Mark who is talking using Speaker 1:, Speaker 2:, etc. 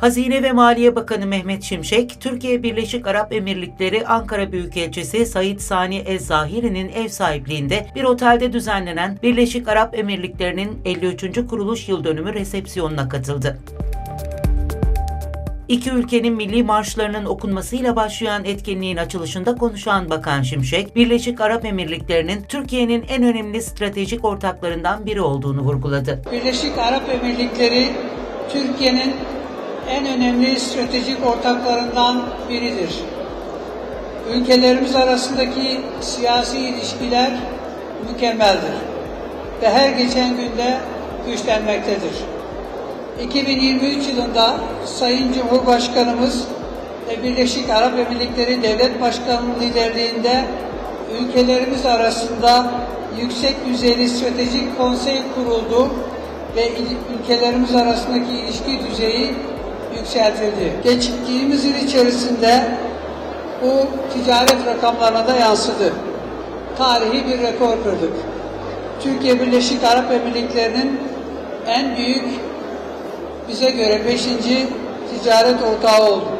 Speaker 1: Hazine ve Maliye Bakanı Mehmet Şimşek, Türkiye Birleşik Arap Emirlikleri Ankara Büyükelçisi Said Sani Ez-Zahiri'nin ev sahipliğinde bir otelde düzenlenen Birleşik Arap Emirlikleri'nin 53. kuruluş yıl dönümü resepsiyonuna katıldı. İki ülkenin milli marşlarının okunmasıyla başlayan etkinliğin açılışında konuşan Bakan Şimşek, Birleşik Arap Emirlikleri'nin Türkiye'nin en önemli stratejik ortaklarından biri olduğunu vurguladı.
Speaker 2: Birleşik Arap Emirlikleri Türkiye'nin en önemli stratejik ortaklarından biridir. Ülkelerimiz arasındaki siyasi ilişkiler mükemmeldir ve her geçen günde güçlenmektedir. 2023 yılında Sayın Cumhurbaşkanımız ve Birleşik Arap Emirlikleri Devlet Başkanı'nın liderliğinde ülkelerimiz arasında yüksek düzeyli stratejik konsey kuruldu ve ülkelerimiz arasındaki ilişki düzeyi yükseltildi. Geçtiğimiz yıl içerisinde bu ticaret rakamlarına da yansıdı. Tarihi bir rekor kırdık. Türkiye Birleşik Arap Emirlikleri'nin en büyük bize göre beşinci ticaret ortağı oldu.